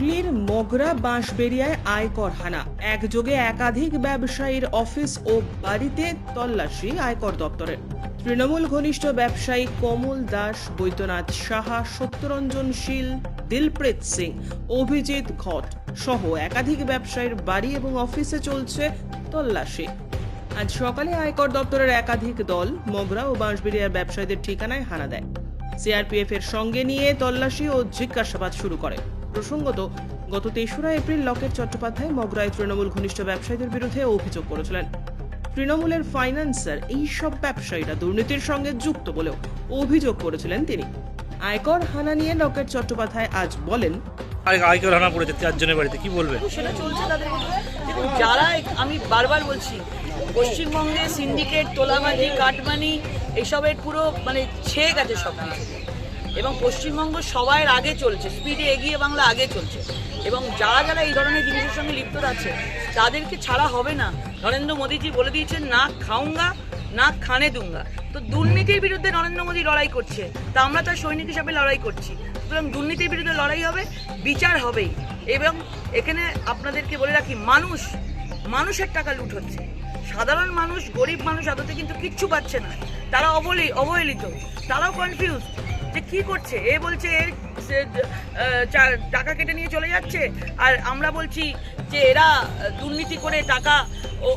হুগলির মগরা বাঁশবেরিয়ায় আয়কর হানা। একযোগে একাধিক ব্যবসায়ীর অফিস ও বাড়িতে তল্লাশি আয়কর দপ্তরের। তৃণমূল ঘনিষ্ঠ ব্যবসায়ী কমল দাস, বৈদ্যনাথ সাহা, সত্যরঞ্জন শীল, দিলপ্রীত সিং, অভিজিৎ ঘট সহ একাধিক ব্যবসায়ীর বাড়ি এবং অফিসে চলছে তল্লাশি। আজ সকালে আয়কর দপ্তরের একাধিক দল মগরা ও বাঁশবেরিয়ার ব্যবসায়ীদের ঠিকানায় হানা দেয়। সিআরপিএফ এর সঙ্গে নিয়ে তল্লাশি ও জিজ্ঞাসাবাদ শুরু করে। প্রসঙ্গত গত তেসরা এপ্রিল লকেট চট্টোপাধ্যায় মগরায় তৃণমূল ঘনিষ্ঠ ব্যবসায়ীদের বিরুদ্ধে অভিযোগ করেছিলেন। তৃণমূলের ফাইন্যান্সার এই সব ব্যবসায়ীরা দুর্নীতির সঙ্গে যুক্ত বলেও অভিযোগ করেছিলেন তিনি। আয়কর হানা নিয়ে লকেট চট্টোপাধ্যায় আজ বলেন আয়কর হানা পড়েছে চারজনের বাড়িতে কি বলবেন? সেটা চলছে তাদের যারা আমি বারবার বলছি পশ্চিমবঙ্গে সিন্ডিকেট তোলাবাজি কাটমানি এসবের পুরো মানে ছেয়ে গেছে সব। কিছু এবং পশ্চিমবঙ্গ সবার আগে চলছে স্পিডে এগিয়ে বাংলা আগে চলছে। এবং যারা যারা এই ধরনের জিনিসের সঙ্গে লিপ্ত আছে, তাদেরকে ছাড়া হবে না। নরেন্দ্র মোদীজি বলে দিয়েছেন, না খাউঙ্গা না খানে দুঙ্গা। তো দুর্নীতির বিরুদ্ধে নরেন্দ্র মোদী লড়াই করছে, তা আমরা তার সৈনিক হিসাবে লড়াই করছি। সুতরাং দুর্নীতির বিরুদ্ধে লড়াই হবে, বিচার হবেই। এবং এখানে আপনাদেরকে বলে রাখি, মানুষ, মানুষের টাকা লুট হচ্ছে। সাধারণ মানুষ, গরিব মানুষ আদতে কিন্তু কিচ্ছু পাচ্ছে না। তারা অবলি, অবহেলিত। তারাও কনফিউজ যে কি করছে? এ বলছে এর টাকা কেটে নিয়ে চলে যাচ্ছে। আর আমরা বলছি যে এরা দুর্নীতি করে টাকা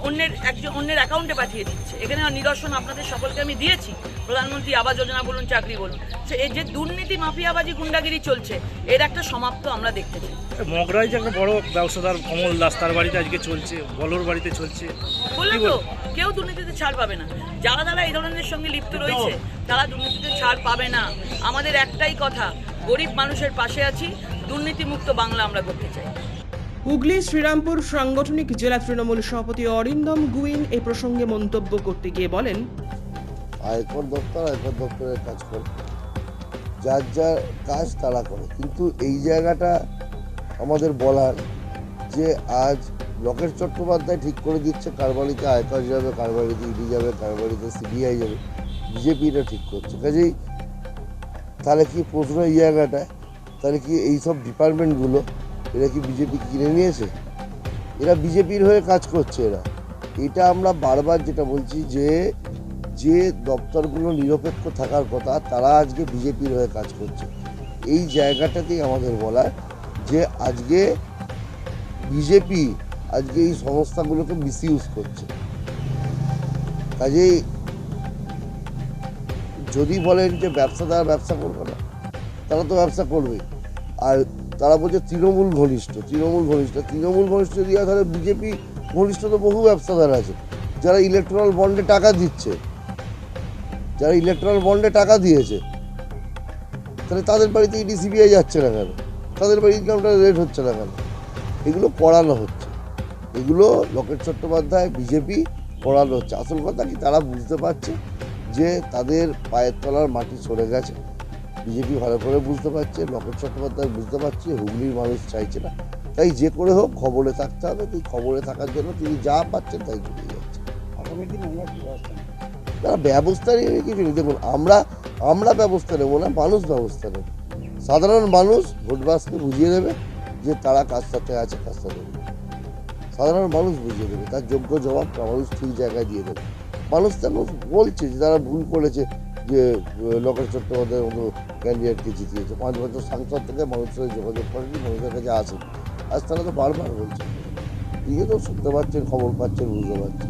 অন্যের একজন, অন্যের অ্যাকাউন্টে পাঠিয়ে দিচ্ছে। এখানে নিদর্শন আপনাদের সকলকে আমি দিয়েছি। প্রধানমন্ত্রী আবাস যোজনা বলুন চাকরি বলুন সে এই যে দুর্নীতি মাফিয়াবাজি গুন্ডাগিরি চলছে এর একটা সমাপ্ত আমরা দেখতে চাই। মগরাই যে একটা বড় ব্যবসাদার কমল দাস তার বাড়িতে আজকে চলছে বলর বাড়িতে চলছে। বললাম তো কেউ দুর্নীতিতে ছাড় পাবে না। যারা যারা এই ধরনের সঙ্গে লিপ্ত রয়েছে তারা দুর্নীতিতে ছাড় পাবে না। আমাদের একটাই কথা গরিব মানুষের পাশে আছি দুর্নীতিমুক্ত বাংলা আমরা করতে চাই। হুগলি শ্রীরামপুর সাংগঠনিক জেলা তৃণমূল সভাপতি অরিন্দম গুইন এ প্রসঙ্গে মন্তব্য করতে গিয়ে বলেন আয়কর দপ্তর, আয়কর দপ্তরের কাজ করে। যার যার কাজ তারা করে। কিন্তু এই জায়গাটা আমাদের বলার যে আজ লকেট চট্টোপাধ্যায় ঠিক করে দিচ্ছে কার বাড়িতে আয়কর যাবে কার বাড়িতে ইডি যাবে কার বাড়িতে সিবিআই যাবে বিজেপি এটা ঠিক করছে। কাজেই তাহলে কি প্রশ্ন এই জায়গাটায় তাহলে কি এই সব ডিপার্টমেন্টগুলো, এরা কি বিজেপি কিনে নিয়েছে? এরা বিজেপির হয়ে কাজ করছে এরা। এটা আমরা বারবার যেটা বলছি যে যে দপ্তরগুলো নিরপেক্ষ থাকার কথা, তারা আজকে বিজেপির হয়ে কাজ করছে। এই জায়গাটাতেই আমাদের বলার যে আজকে বিজেপি আজকে এই সংস্থাগুলোকে মিসইউজ করছে। কাজেই যদি বলেন যে ব্যবসাদার ব্যবসা করবে না। তারা তো ব্যবসা করবেই। আর তারা বলছে তৃণমূল ঘনিষ্ঠ তৃণমূল ঘনিষ্ঠ। তৃণমূল ঘনিষ্ঠ দিয়ে তাহলে বিজেপি ঘনিষ্ঠ তো বহু ব্যবসাদার আছে। যারা ইলেকট্রাল বন্ডে টাকা দিচ্ছে যারা ইলেকট্রাল বন্ডে টাকা দিয়েছে, তাহলে তাদের বাড়িতে ইডি সিবিআই যাচ্ছে না কেন? তাদের বাড়ি ইনকামটা রেট হচ্ছে না কেন? এগুলো করানো হচ্ছে। এগুলো লকেট চট্টোপাধ্যায় বিজেপি করানো হচ্ছে। আসল কথা কি? তারা বুঝতে পারছে যে তাদের পায়ের তলার মাটি সরে গেছে। বিজেপি ভালো করে বুঝতে পারছে, লকেট চট্টোপাধ্যায় বুঝতে পারছে, হুগলির মানুষ চাইছে না। তাই যে করে হোক, খবরে থাকতে হবে। তাই খবরে থাকার জন্য তিনি যা পাচ্ছেন তাই করে যাচ্ছে। আগামী দিন আমরা? না ব্যবস্থা নিয়ে কিছু নেই দেখুন, আমরা আমরা ব্যবস্থা নেব না, মানুষ ব্যবস্থা নেবে। সাধারণ মানুষ ভোটবাসকে বুঝিয়ে দেবে যে তারা কার সাথে আছে, কার সাথে সাধারণ মানুষ বুঝিয়ে দেবে, তার যোগ্য জবাব মানুষ ঠিক জায়গায় দিয়ে দেবে। মানুষ তেন বলছে যে তারা ভুল করেছে যে লোকের চট্টোপাধ্যায়ের মতো ক্যান্ডিডেটকে জিতিয়েছে। পাঁচ বছর সাংসদ থেকে মানুষের যোগাযোগ করেনি, মানুষের কাছে আসেনি। আজ তারা তো বারবার বলছে। নিজে তো শুনতে পাচ্ছেন, খবর পাচ্ছেন, বুঝতে পারছেন